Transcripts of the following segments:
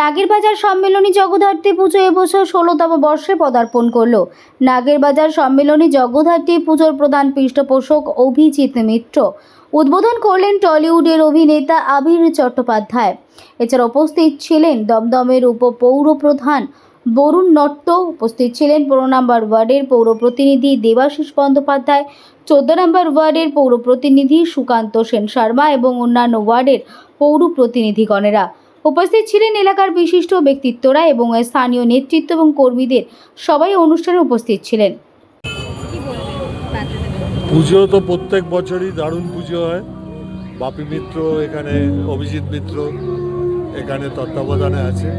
নাগেরবাজার সম্মেলনী জগদ্ধাত্রী পুজো এবছর ষোলোতম বর্ষে পদার্পণ করল। নাগেরবাজার সম্মেলনী জগদ্ধাত্রী পুজোর প্রধান পৃষ্ঠপোষক অভিজিৎ মিত্র। উদ্বোধন করলেন টলিউডের অভিনেতা আবির চট্টোপাধ্যায়। এছাড়া উপস্থিত ছিলেন দমদমের উপপৌর প্রধান বরুণ নট্ট। উপস্থিত ছিলেন পনেরো নম্বর ওয়ার্ডের পৌর প্রতিনিধি দেবাশিস বন্দ্যোপাধ্যায়, চোদ্দ নম্বর ওয়ার্ডের পৌর প্রতিনিধি সুকান্ত সেন শর্মা এবং অন্যান্য ওয়ার্ডের পৌর প্রতিনিধিগণেরা উপস্থিত ছিলেন এলাকার বিশিষ্ট ব্যক্তিত্বরা এবং স্থানীয় নেতৃত্ব এবং কর্মীদের সবাই অনুষ্ঠানে উপস্থিত ছিলেন। পুজো তো প্রত্যেক বছরই দারুণ পুজো হয়। বাপি মিত্র এখানে, অভিজিৎ মিত্র এখানে তত্ত্বাবধানে আছে।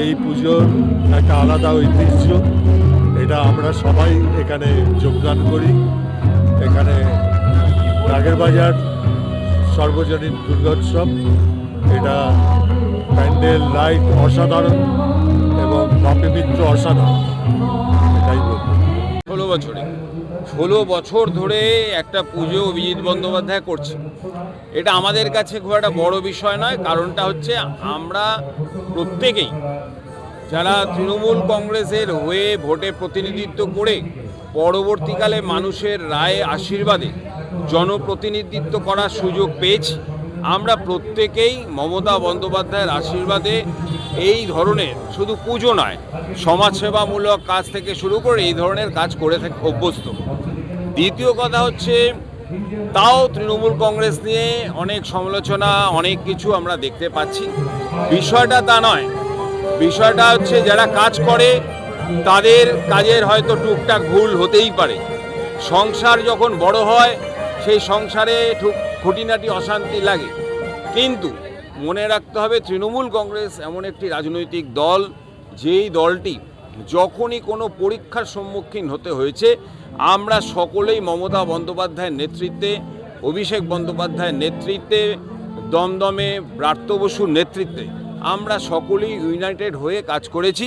এই পুজোর একটা আলাদা ঐতিহ্য, এটা আমরা সবাই এখানে যোগদান করি। এখানে নাগের বাজার সর্বজনীন দুর্গোৎসব এটা প্যান্ডেল লাইট অসাধারণ এবং বাপি মিত্র অসাধারণ। এটাই বলব। ষোলো বছরে, ষোলো বছর ধরে একটা পুজো অভিজিৎ বন্দ্যোপাধ্যায় করছে। এটা আমাদের কাছে খুব একটা বড় বিষয় নয়, কারণটা হচ্ছে আমরা প্রত্যেকেই যারা তৃণমূল কংগ্রেসের হয়ে ভোটে প্রতিনিধিত্ব করে পরবর্তীকালে মানুষের রায়ে আশীর্বাদে জনপ্রতিনিধিত্ব করার সুযোগ পেয়েছি আমরা প্রত্যেকেই মমতা বন্দ্যোপাধ্যায়ের আশীর্বাদে এই ধরনের শুধু পুজো নয়, সমাজসেবামূলক কাজ থেকে শুরু করে এই ধরনের কাজ করে থাকে, অভ্যস্ত। দ্বিতীয় কথা হচ্ছে, তাও তৃণমূল কংগ্রেস নিয়ে অনেক সমালোচনা, অনেক কিছু আমরা দেখতে পাচ্ছি। বিষয়টা তা নয়। বিষয়টা হচ্ছে, যারা কাজ করে, তাদের কাজের হয়তো টুকটাক ভুল হতেই পারে। সংসার যখন বড় হয়, সেই সংসারে ঠুক খুঁটিনাটি অশান্তি লাগে। কিন্তু মনে রাখতে হবে, তৃণমূল কংগ্রেস এমন একটি রাজনৈতিক দল, যেই দলটি যখনই কোনো পরীক্ষার সম্মুখীন হতে হয়েছে, আমরা সকলেই মমতা বন্দ্যোপাধ্যায়ের নেতৃত্বে, অভিষেক বন্দ্যোপাধ্যায়ের নেতৃত্বে, দমদমে ব্রাত্য বসুর নেতৃত্বে আমরা সকলেই ইউনাইটেড হয়ে কাজ করেছি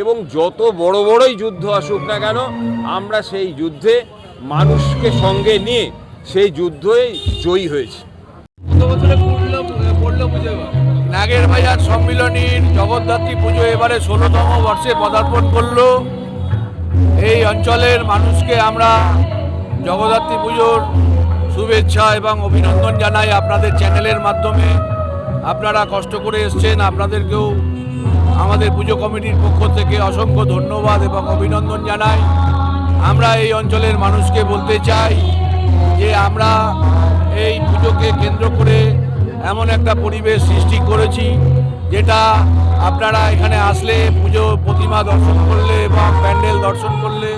এবং যত বড় বড়ই যুদ্ধ আসুক না কেন, আমরা সেই যুদ্ধে মানুষকে সঙ্গে নিয়ে সেই যুদ্ধে জয়ী হয়েছে। নাগের বাজার সম্মিলনীর জগদ্ধাত্রী পুজো এবারে ষোলোতম বর্ষে পদার্পণ করল। এই অঞ্চলের মানুষকে আমরা জগদ্ধাত্রী পুজোর শুভেচ্ছা এবং অভিনন্দন জানাই। আপনাদের চ্যানেলের মাধ্যমে আপনারা কষ্ট করে এসছেন। আপনাদেরকেও আমাদের পুজো কমিটির পক্ষ থেকে অসংখ্য ধন্যবাদ এবং অভিনন্দন জানাই। আমরা এই অঞ্চলের মানুষকে বলতে চাই যে আমরা এই পুজোকে কেন্দ্র করে এমন একটা পরিবেশ সৃষ্টি করেছি, যেটা আপনারা এখানে আসলে পুজো প্রতিমা দর্শন করলে এবং প্যান্ডেল দর্শন করলে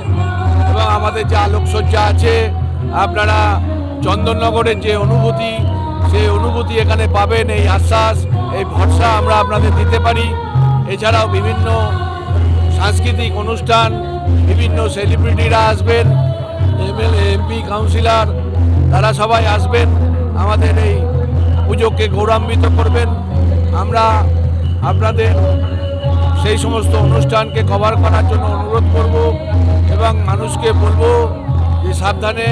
এবং আমাদের যে আলোকসজ্জা আছে, আপনারা চন্দননগরের যে অনুভূতি, সেই অনুভূতি এখানে পাবেন, এই আশ্বাস, এই ভরসা আমরা আপনাদের দিতে পারি। এছাড়াও বিভিন্ন সাংস্কৃতিক অনুষ্ঠান, বিভিন্ন সেলিব্রিটিরা আসবেন এমএলএ এমপি কাউন্সিলর তারা সবাই আসবেন, আমাদের এই পুজোকে গৌরবান্বিত করবেন। আমরা আপনাদের সেই সমস্ত অনুষ্ঠানকে কভার করার জন্য অনুরোধ করব এবং মানুষকে বলব যে সাবধানে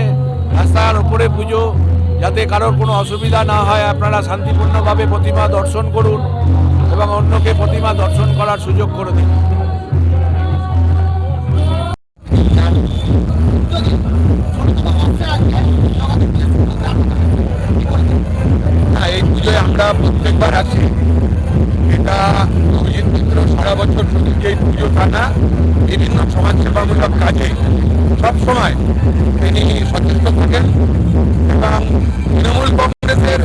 রাস্তার ওপরে পুজো, যাতে কারোর কোনো অসুবিধা না হয়। আপনারা শান্তিপূর্ণভাবে প্রতিমা দর্শন করুন এবং অন্যকে প্রতিমা দর্শন করার সুযোগ করে দিন। আমরা প্রত্যেকবার আছি। এটা অভিজিৎ মিত্র সারা বছর শুধু যে পুজো তা না, বিভিন্ন সমাজসেবামূলক কাজে। সবসময় তিনি সচেষ্ট থাকেন এবং তৃণমূল কংগ্রেসের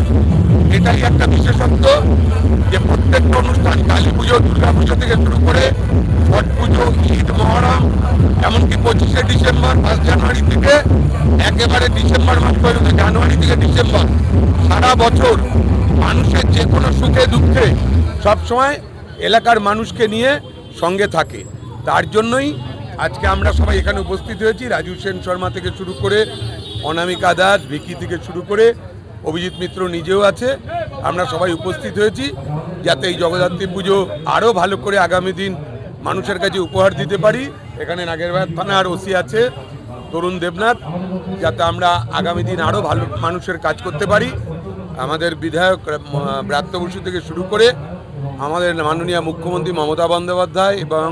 এটাই একটা বিশেষত্ব? যে প্রত্যেকটা অনুষ্ঠান কালী পুজো, দুর্গা পুজো থেকে শুরু করে ছট পুজো, ঈদ, মহরম, এমনকি পঁচিশে ডিসেম্বর ফার্স্ট জানুয়ারি থেকে একেবারে ডিসেম্বর মাস পর্যন্ত, জানুয়ারি থেকে ডিসেম্বর, সারা বছর মানুষের যে কোনো সুখে, দুঃখে সবসময় এলাকার মানুষকে নিয়ে সঙ্গে থাকে। তার জন্যই আজকে আমরা সবাই এখানে উপস্থিত হয়েছি। রাজু সেন শর্মা থেকে শুরু করে অনামিকা দাস, ভিকি থেকে শুরু করে অভিজিৎ মিত্র নিজেও আছে। আমরা সবাই উপস্থিত হয়েছি, যাতে এই জগদ্ধাত্রী পুজো আরও ভালো করে আগামী দিন মানুষের কাছে উপহার দিতে পারি। এখানে নাগেরবাদ থানার ওসি আছে, তরুণ দেবনাথ, যাতে আমরা আগামী দিন আরও ভালো মানুষের কাজ করতে পারি। আমাদের বিধায়ক ব্রাত্য বসু থেকে শুরু করে আমাদের মাননীয় মুখ্যমন্ত্রী মমতা বন্দ্যোপাধ্যায় এবং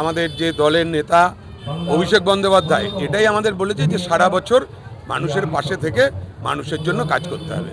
আমাদের যে দলের নেতা অভিষেক বন্দ্যোপাধ্যায়, এটাই আমাদের বলেছে যে সারা বছর মানুষের পাশে থেকে মানুষের জন্য কাজ করতে হবে।